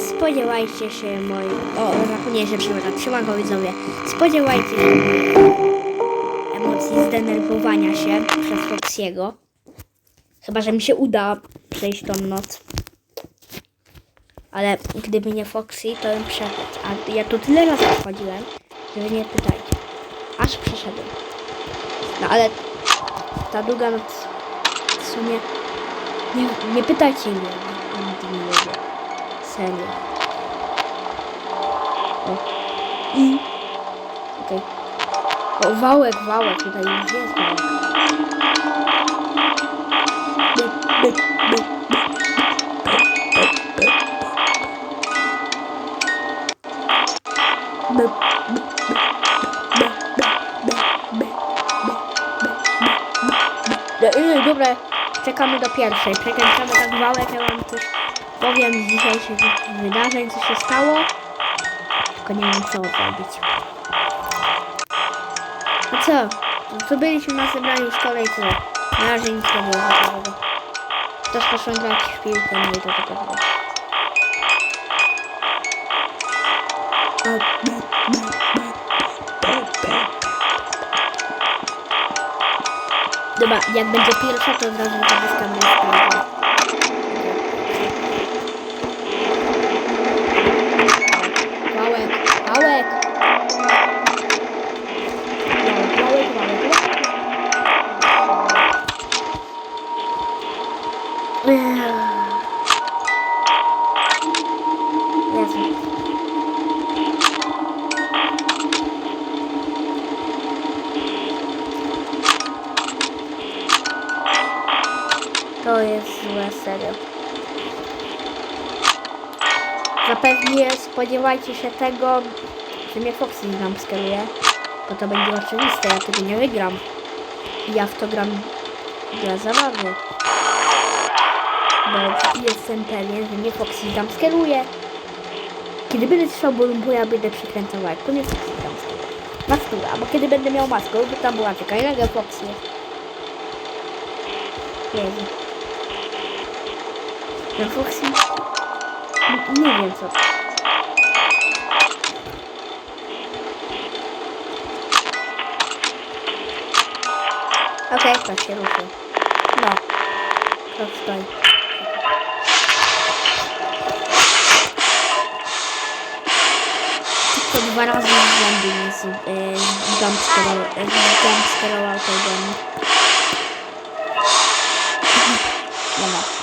spodziewajcie się moi... O, zapomniałem się przywitać. Siemanko widzowie. Spodziewajcie się moich emocji zdenerwowania się przez Foxiego. Chyba, że mi się uda przejść tą noc. Ale gdyby nie Foxy, to bym przeszedł. A ja tu tyle razy wchodziłem, że nie pytajcie. Aż przeszedłem. No ale ta druga noc w sumie... Nie, nie pytajcie mnie wszędzie. I... Okej. Okay. O, wałek, wałek, tutaj już jest wałek. Dobra, czekamy do pierwszej. Przekręcamy tak wałek, ja mam coś powiem z dzisiejszych wydarzeń, co się stało. Tylko nie wiem, co zrobić. No co? To byliśmy na zebraniu w szkole i tyle. Na razie nic nie było ciekawego. Też poszłem grać w piłkę, i to tylko tyle. Dobra, jak będzie pierwsza, to od razu zapiskamy i To złe, serio. Zapewne spodziewajcie się tego, że mnie Foxy nam skeruje, bo to będzie oczywiste, ja tego nie wygram. Ja w to gram dla zabawy. Bo jestem pewien, że mnie Foxy tam skeruje. Kiedy będę trzeba bo ja będę przykręcał jak to mnie Foxy tam skeruje. Mastura, bo kiedy będę miał maskę, by tam była taka innego Foxy jest. Jezu. Na Foxy? Nie, nie wiem co. Okej, to się ruszy. No. To stoi. Tylko dwa razy mnie z- y, jumpscarował y,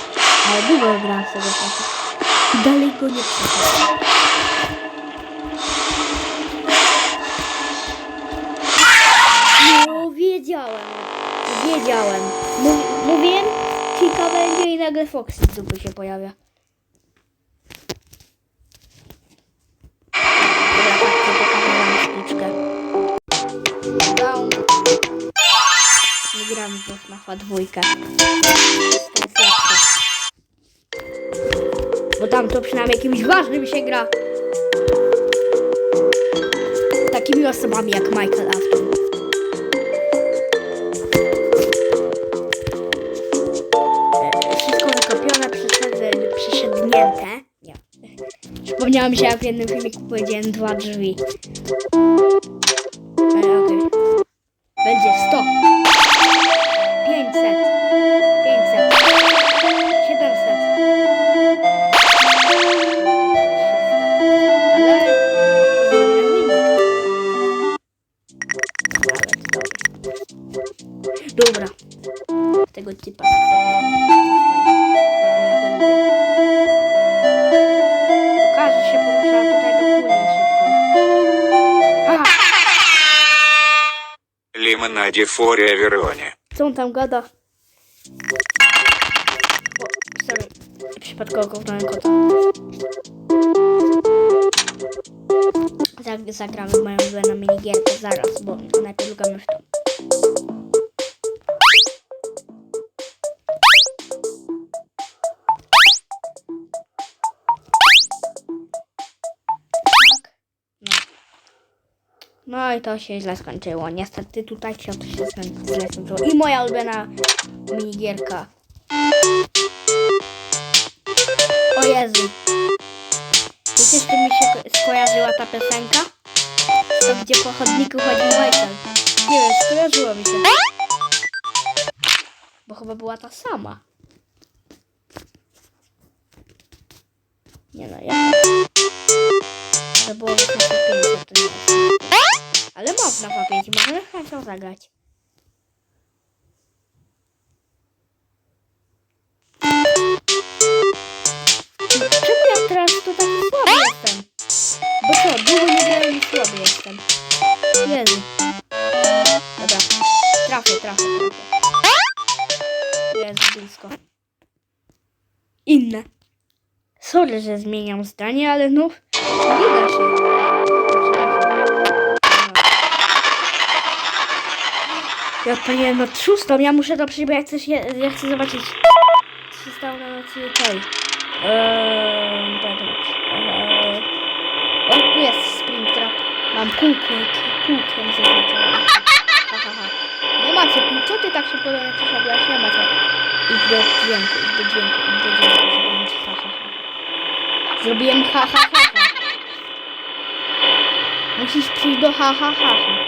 Ale długo grałem z tego czasu. I dalej go nie przeszedł. No, wiedziałem. Wiedziałem. Mów, mówiłem, kilka będzie i nagle Foxy z dupy się pojawia. Tak, to pokażę tam to przynajmniej kimś ważnym się gra. Takimi osobami jak Michael Afton. Wszystko wykopione, przyszednięte. Nie. Przypomniałem się, jak w jednym filmiku powiedziałem dwa drzwi. Ефория Верони. В чем там года? Przypadkowo wgrałem kota. Zagramy w moją grę na minigierkę zaraz, bo najpierw gramy w to. No i to się źle skończyło. Niestety tutaj się to się źle skończyło. I moja ulubiona minigierka. O Jezu. Wiecie, czym mi się ko- skojarzyła ta piosenka? To gdzie po chodniku chodzi Michael. Nie wiem, skojarzyło mi się. Bo chyba była ta sama. Nie no, ja... To było na papięcie, to nie jest. Ale można papięcie, możemy chęcią zagrać. Czemu ja teraz tu taki słaby jestem? Bo co, długo nie grałem i słaby jestem. Jezu. Dobra. Trafię, trafię, trafię. Jezu, blisko. Inne. Sorry, że zmieniam zdanie, ale no... Nie się. Ja odpaliłem nad szóstą, ja muszę to przejść, bo coś je, ja chcę zobaczyć, co się stało na nocy tej. Eee. Eee, o, tu jest Springtrap. Mam kółkę, kółkiem zaznaczone. Nie macie kół, co ty tak szybko do mnie przyszedłeś? Nie macie. Idź do dźwięku, idź do dźwięku, idź do dźwięku, zrobiłem ci ha, ha, ha. Zrobiłem ha, ha, ha, ha. Musisz przyjść do ha, ha, ha, ha.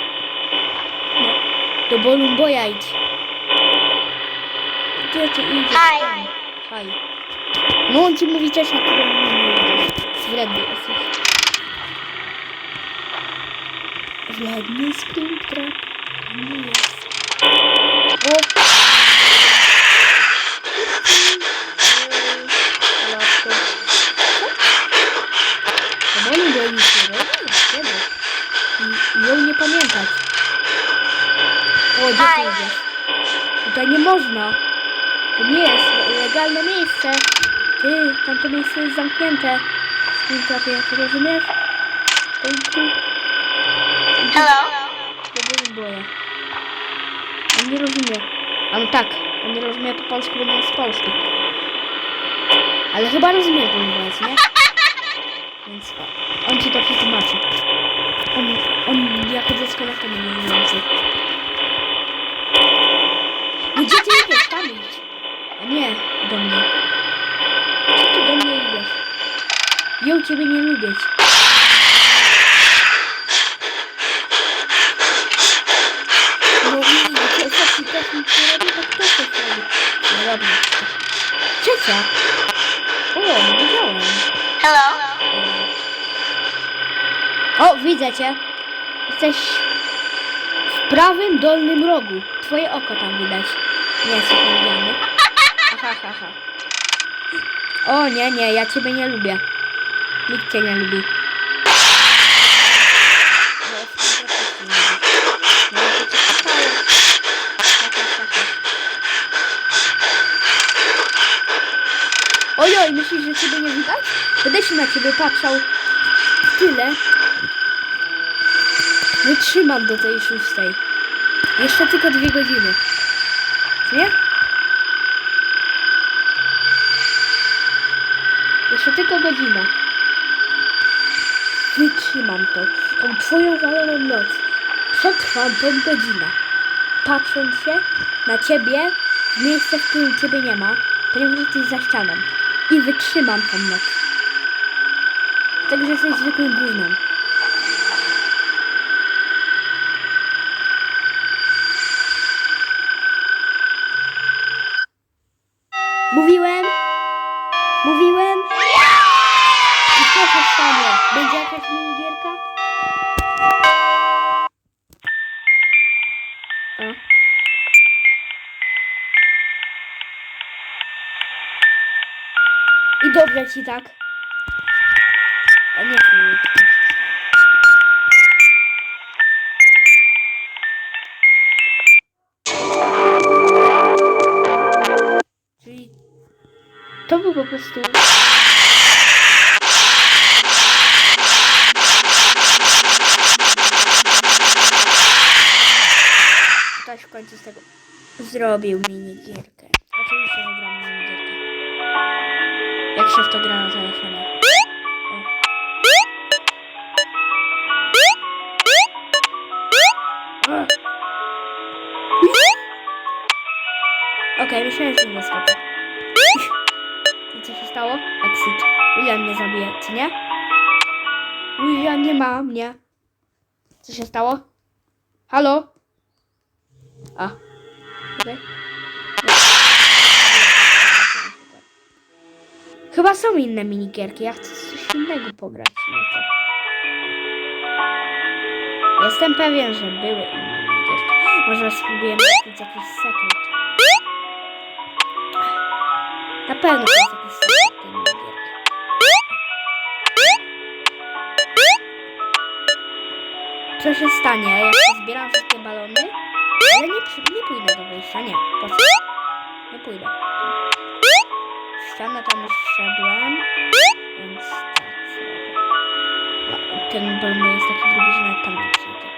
No, do Bolumboja idź. Gdzie ty idziesz? Hi. Haj. No on ci mówi też, jak ty do mnie nie idziesz. Wredny jesteś. Wredny Springtrap. Nie jest. O! Latko. To boli go nic nie robi? Kiedy? I, I ją nie pamiętać. O, gdzie ty idziesz? Tutaj nie można. To nie jest legalne miejsce. Ty, tamto miejsce jest zamknięte. Springtrapie, ty rozumiesz? Hello. to nie boję. On nie rozumie. A no tak, on nie rozumie po polsku, bo nie jest z Polski. Ale chyba rozumie po inwazji, nie? Więc on ci to przetłumaczy. On, on jako dziecko na pewno nie mówiący. No gdzie ty idziesz? Tam idź. A nie, do mnie. Co ty do mnie idziesz? Ja ciebie nie lubię. No i co, co ci też nic nie robi, to kto coś robi? No dobra. Trzecia. O, nie wiedziałem. Hello. O, widzę cię. Jesteś w prawym dolnym rogu. Twoje oko tam widać. Nie jesteś O, nie, nie, ja ciebie nie lubię. Nikt cię nie lubi. Ojoj, myślisz, że ciebie nie widać? Będę się na ciebie patrzał tyle. Wytrzymam do tej szóstej. Jeszcze tylko dwie godziny. Nie? Jeszcze tylko godzina. Wytrzymam to. Tą twoją zaloną noc. Przetrwam tą godzinę. Patrząc się na ciebie w miejsce, w którym ciebie nie ma, ponieważ jesteś za ścianą. I wytrzymam tą noc. Także jesteś zwykłym. Mówiłem! Mówiłem! Będzie jakaś minigierka? I dobrze ci tak. A nie. Czyli to był po prostu. Ktoś w końcu z tego zrobił minigierkę. Oczywiście, że gram minigierkę. Jak się w to gra na telefonie. Okej, myślałem, że nie skoczę. I co się stało? Exit. William mnie zabije, czy nie? Ja nie ma mnie. Co się stało? Halo? A. Okej. Chyba są inne minigierki. Ja chcę coś innego pograć. No. Jestem pewien, że były inne minigierki. Może spróbujemy jakiś sekret. Na pewno to jest jakiś sekret tej minigierki. Co się stanie, jak zbieram wszystkie balony? Ale nie, nie pójdę do wyjścia, nie. Po co? Nie pójdę. W ścianę tam już wszedłem, więc tak zrobię. No, ten balon jest taki gruby, że nawet tam nie przyjdę.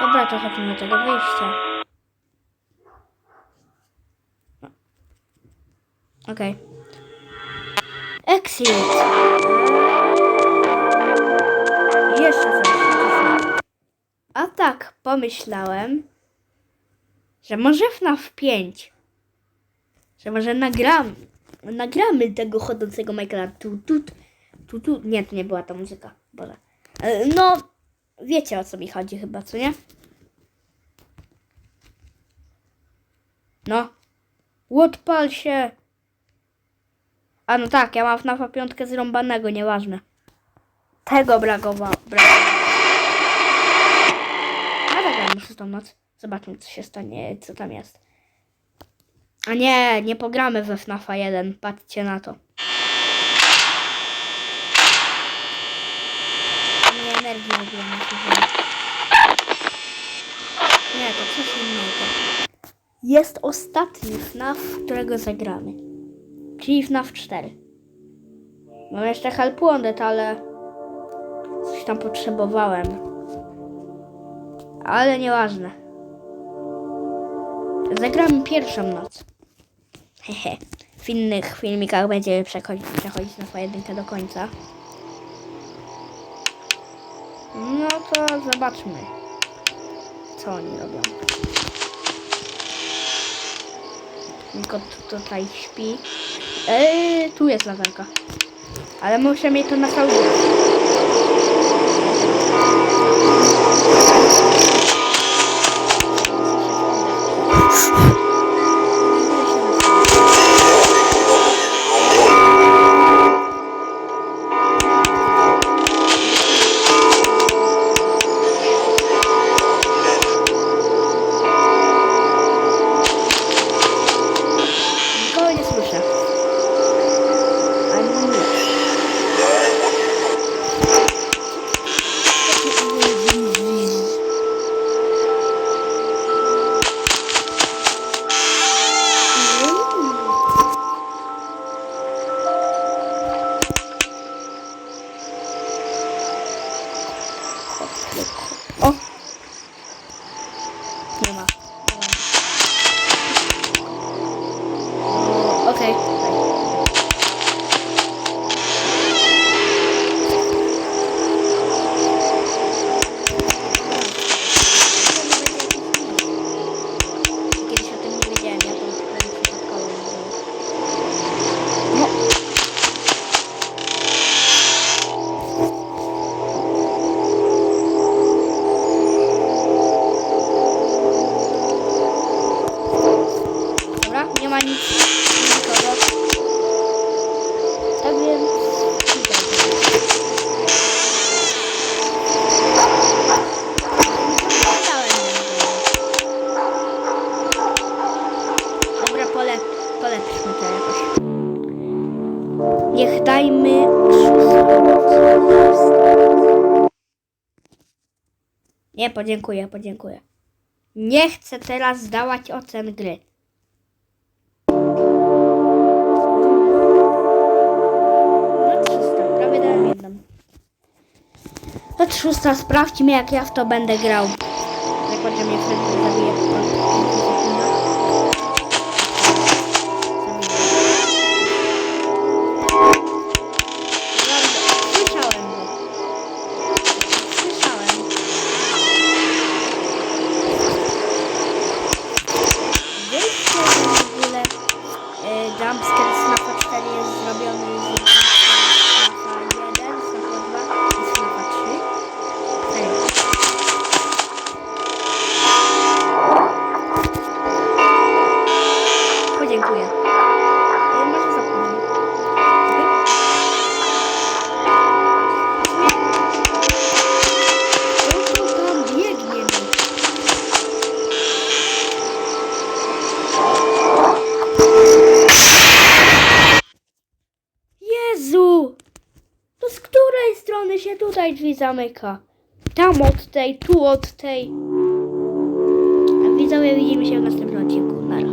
Dobra, to chodźmy do tego wyjścia. No. Okej. Exit. Jeszcze. A tak, pomyślałem, że może FNAF 5. Że może nagram, nagramy tego chodzącego Michaela. Tu, tu, tu, tu. Nie, to nie była ta muzyka. Boże. E, No, wiecie o co mi chodzi chyba, co nie? No. Odpal się. A no tak, ja mam FNAFa piątkę zrąbanego, nieważne. Tego brakowało. brakowało. A tak, muszę tą noc. Zobaczmy, co się stanie, co tam jest. A nie, nie pogramy we FNAFa 1. Patrzcie na to. Nie energii w ogóle nie to coś innego. Jest ostatni FNAF, którego zagramy. Czyli FNAF 4. Mam jeszcze Help Wanted, ale coś tam potrzebowałem. Ale nieważne. Zagramy pierwszą noc. Hehe. W innych filmikach będziemy przechodzić, przechodzić na pojedynkę do końca. No to zobaczmy, co oni robią. Kot tutaj śpi. Eee, tu jest latarka. Ale muszę mieć to na cały. O! Niech dajmy. Nie, podziękuję, podziękuję. Nie chcę teraz zdawać ocen gry. No 300, prawie dałem jedną. 300, sprawdźmy jak ja w to będę grał. Zamyka? Tam od tej, tu od tej. A widzowie widzimy się w następnym odcinku. Nara.